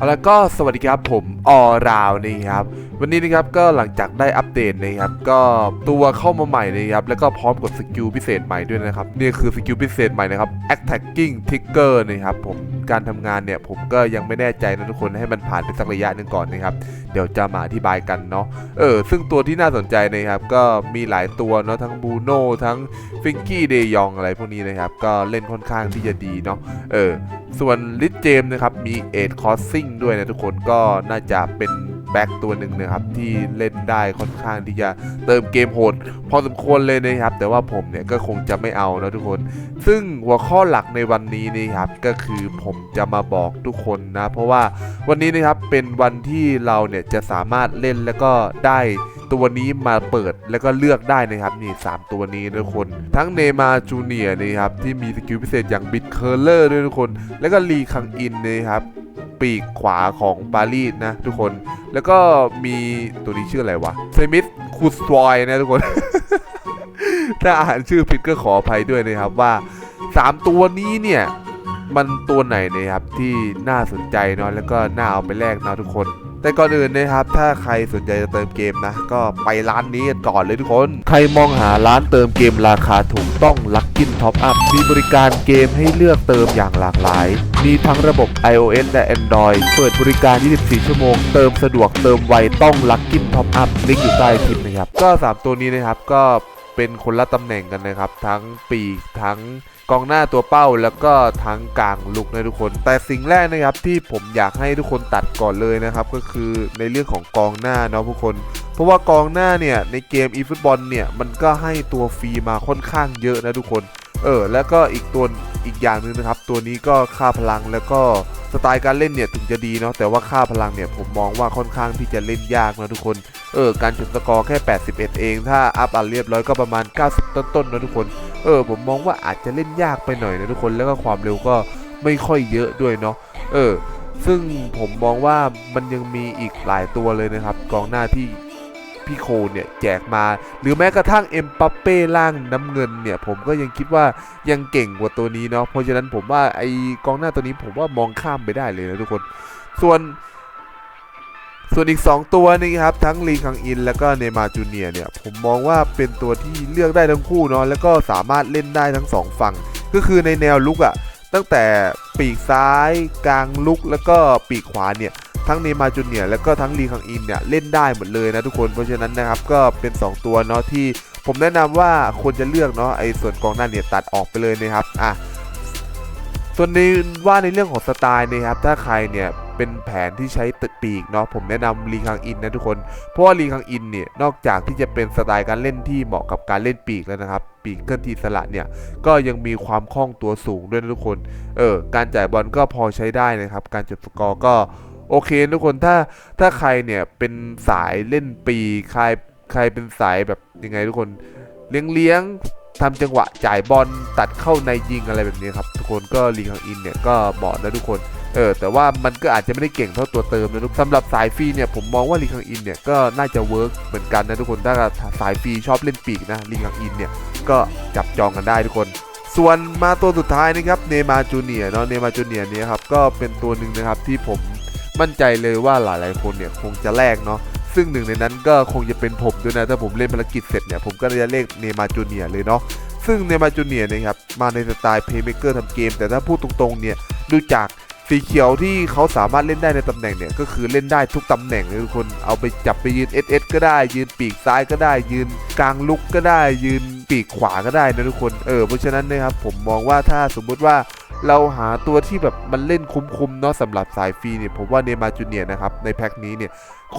เอาละก็สวัสดีครับผมออราวนี่ครับ วันนี้นะครับก็หลังจากได้อัปเดตนะครับก็ตัวเข้ามาใหม่นะครับแล้วก็พร้อมกับสกิลพิเศษใหม่ด้วยนะครับนี่คือสกิลพิเศษใหม่นะครับ attacking trigger นะครับผมการทำงานเนี่ยผมก็ยังไม่แน่ใจนะทุกคนให้มันผ่านไปสักระยะหนึ่งก่อนนะครับ เดี๋ยวจะมาอธิบายกันเนาะเออซึ่งตัวที่น่าสนใจนะครับก็มีหลายตัวเนาะทั้งบูโน่ทั้งฟิงกี้เดยองอะไรพวกนี้นะครับก็เล่นค่อนข้างที่จะดีเนาะเออส่วนลิทเจมนะครับมีเอ็ดคอสซิ่งด้วยนะทุกคนก็น่าจะเป็นแบ็กตัวหนึ่งนะครับที่เล่นได้ค่อนข้างที่จะเติมเกมโหดพอสมควรเลยนะครับ แต่ว่าผมเนี่ยก็คงจะไม่เอานะทุกคน ซึ่งหัวข้อหลักในวันนี้นะครับก็คือผมจะมาบอกทุกคนนะ เพราะว่าวันนี้นะครับเป็นวันที่เราเนี่ยจะสามารถเล่นแล้วก็ได้ ตัวนี้มาเปิดแล้วก็เลือกได้นะครับนี่สามตัวนี้นะทุกคน ทั้งเนมาจูเนียนะครับที่มีสกิลพิเศษอย่างบิดเคอร์เลอร์ด้วยทุกคน แล้วก็ลีคังอินนะครับปีกขวาของปารีสนะทุกคน แล้วก็มีตัวนี้ชื่ออะไรวะเซมิสคูสตรอยนะทุกคน ถ้าอ่านชื่อผิดก็ขออภัยด้วยนะครับว่า 3 ตัวนี้เนี่ยมันตัวไหนนะครับที่น่าสนใจเนาะแล้วก็น่าเอาไปแลกนะทุกคน แต่ก่อนอื่นนะครับ ถ้าใครสนใจจะเติมเกมนะ ก็ไปร้านนี้ก่อนเลยทุกคน ใครมองหาร้านเติมเกมราคาถูกต้องลักกินท็อปอัพมีบริการเกมให้เลือกเติมอย่างหลากหลาย มีทั้งระบบ iOS และ Android เปิดบริการ 24 ชั่วโมง เติมสะดวกเติมไวต้องลักกินท็อปอัพลิงก์อยู่ใต้คลิปนะครับ ก็ 3 ตัวนี้นะครับก็ เป็นคนละตำแหน่งกันนะครับ ทั้งปีกทั้งกองหน้าตัวเป้าแล้วก็ทั้งกลางลุกนะทุกคน แต่สิ่งแรกนะครับที่ผมอยากให้ทุกคนตัดก่อนเลยนะครับ ก็คือในเรื่องของกองหน้าเนาะทุกคน เพราะว่ากองหน้าเนี่ยในเกม eFootball เนี่ยมันก็ให้ตัวฟรีมาค่อนข้างเยอะนะทุกคน เออ แล้วก็อีกตัวอีกอย่างหนึ่งนะครับ ตัวนี้ก็ค่าพลังแล้วก็สไตล์การเล่นเนี่ยถึงจะดีเนาะแต่ว่าค่าพลังเนี่ยผมมองว่าค่อนข้างที่จะเล่นยากนะทุกคน เออการจุดสกอร์แค่ 81 เอง ถ้าอัพอันเรียบร้อยก็ประมาณ 90 ต้นๆนะทุกคน เออผมมองว่าอาจจะเล่นยากไปหน่อยนะทุกคนแล้วก็ความเร็วก็ไม่ค่อยเยอะด้วยเนาะเออ ซึ่งผมมองว่ามันยังมีอีกหลายตัวเลยนะครับกองหน้าที่พี่โคเนี่ยแจกมา หรือแม้กระทั่งเอ็มปัปเป้ล่างน้ำเงินเนี่ย ผมก็ยังคิดว่ายังเก่งกว่าตัวนี้เนาะเพราะฉะนั้นผมว่าไอกองหน้าตัวนี้ผมว่ามองข้ามไปได้เลยนะทุกคน ส่วน ส่วนอีก 2 ตัวนี่ครับทั้งลีคังอิน แล้วก็เนมาจูเนียเนี่ยผมมองว่าเป็นตัวที่เลือกได้ทั้งคู่เนาะแล้วก็สามารถเล่นได้ทั้ง 2 ฝั่ง ก็คือในแนวลุกอะ่ะตั้งแต่ปีกซ้ายกลางลุกแล้วก็ปีกขวาเนี่ยทั้งเนมาจูเนียแล้วก็ทั้งลีคังอินเนี่ยเล่นได้หมดเลยนะทุกคนเพราะฉะนั้นนะครับก็เป็น 2 ตัวเนาะที่ผมแนะนำว่าควรจะเลือกเนาะไอ้ส่วนกองหน้าเนี่ยตัดออกไปเลยนะครับอะส่วนในว่าในเรื่องของสไตล์นะครับถ้าใครเนี่ย เป็นแผนที่ใช้ตึกปีกเนาะผมแนะนำลีคังอินนะทุกคน เพราะว่าลีคังอินเนี่ยนอกจากที่จะเป็นสไตล์การเล่นที่เหมาะกับการเล่นปีกแล้วนะครับ ปีกเคลื่อนที่สลัดเนี่ยก็ยังมีความคล่องตัวสูงด้วยนะทุกคนเออการจ่ายบอลก็พอใช้ได้นะครับ การจบสกอร์ก็โอเคทุกคนถ้าถ้าใครเนี่ยเป็นสายเล่นปีกใครใครเป็นสายแบบยังไงทุกคนเลี้ยงเลี้ยงทำจังหวะจ่ายบอลตัดเข้าในยิงอะไรแบบนี้ครับ ทุกคนก็ลีคังอินเนี่ยก็เหมาะนะทุกคน เออแต่ว่ามันก็อาจจะไม่ได้เก่งเท่าตัวเติมนะทุกสำหรับสายฟรีเนี่ยผมมองว่าลีคังอินเนี่ยก็น่าจะเวิร์กเหมือนกันนะทุกคนถ้าสายฟรีชอบเล่นปีกนะลีคังอินเนี่ยก็จับจองกันได้ทุกคน ส่วนมาตัวสุดท้ายนะครับเนมาจูเนียเนาะเนมาจูเนียเนี่ยครับก็เป็นตัวหนึ่งนะครับที่ผมมั่นใจเลยว่าหลายๆคนเนี่ยคงจะแลกเนาะซึ่งหนึ่งในนั้นก็คงจะเป็นผมด้วยนะถ้าผมเล่นภารกิจเสร็จเนี่ยผมก็จะเรียกเนมาจูเนียเลยเนาะซึ่งเนมาจูเนียนะครับมาในสไตล์เพย์เมเกอร์ทำเกม แต่ถ้าพูดตรงๆเนี่ยดูจาก สีเขียวที่เขาสามารถเล่นได้ในตำแหน่งเนี่ยก็คือเล่นได้ทุกตำแหน่งเลยทุกคนเอาไปจับไปยืน SS ก็ได้ ยืนปีกซ้ายก็ได้ ยืนกลางลุกก็ได้ ยืนปีกขวาก็ได้นะทุกคนเออเพราะฉะนั้นนะครับผมมองว่าถ้าสมมุติว่าเราหาตัวที่แบบมันเล่นคุ้มๆเนาะสำหรับสายฟรีเนี่ยผมว่าเนมาจูเนียนะครับในแพ็คนี้เนี่ย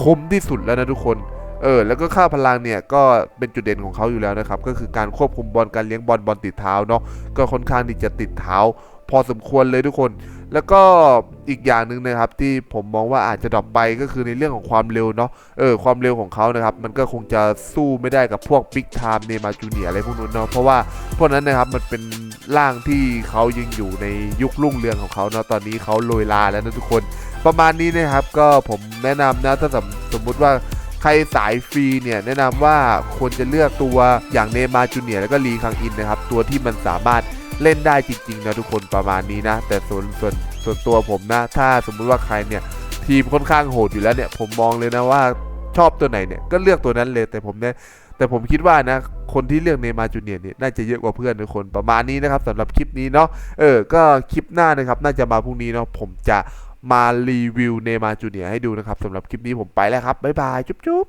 คุ้มที่สุดแล้วนะทุกคนเออแล้วก็ค่าพลังเนี่ยก็เป็นจุดเด่นของเขาอยู่แล้วนะครับก็คือการควบคุมบอลการเลี้ยงบอลบอลติดเท้าเนาะก็ค่อนข้างที่จะติดเท้า พอสมควรเลยทุกคน แล้วก็อีกอย่างหนึ่งนะครับที่ผมมองว่าอาจจะดรอปไปก็คือในเรื่องของความเร็วเนาะเออความเร็วของเขานะครับมันก็คงจะสู้ไม่ได้กับพวกบิ๊กไทม์เนมาจูเนียอะไรพวกนู้นเนาะเพราะว่าพวกนั้นนะครับมันเป็นร่างที่เขายังอยู่ในยุครุ่งเรืองของเขาเนาะตอนนี้เขาโรยลาแล้วนะทุกคน ประมาณนี้นะครับก็ผมแนะนำนะถ้าสมสมมติว่าใครสายฟรีเนี่ยแนะนำว่าควรจะเลือกตัวอย่างเนมาจูเนียแล้วก็ลีคังอินนะครับตัวที่มันสามารถ เล่นได้จริงๆนะทุกคนประมาณนี้นะ แต่ส่วนส่วนส่วนตัวผมนะ ถ้าสมมุติว่าใครเนี่ยทีมค่อนข้างโหดอยู่แล้วเนี่ย ผมมองเลยนะว่าชอบตัวไหนเนี่ยก็เลือกตัวนั้นเลยแต่ผมเนี่ยแต่ผมคิดว่านะ คนที่เลือกเนมาจูเนียร์เนี่ยน่าจะเยอะกว่าเพื่อนทุกคนประมาณนี้นะครับสำหรับคลิปนี้เนาะเออก็คลิปหน้านะครับ น่าจะมาพรุ่งนี้เนาะผมจะมารีวิวเนมาจูเนียร์ให้ดูนะครับสำหรับคลิปนี้ผมไปแล้วครับบ๊ายบายจุ๊บ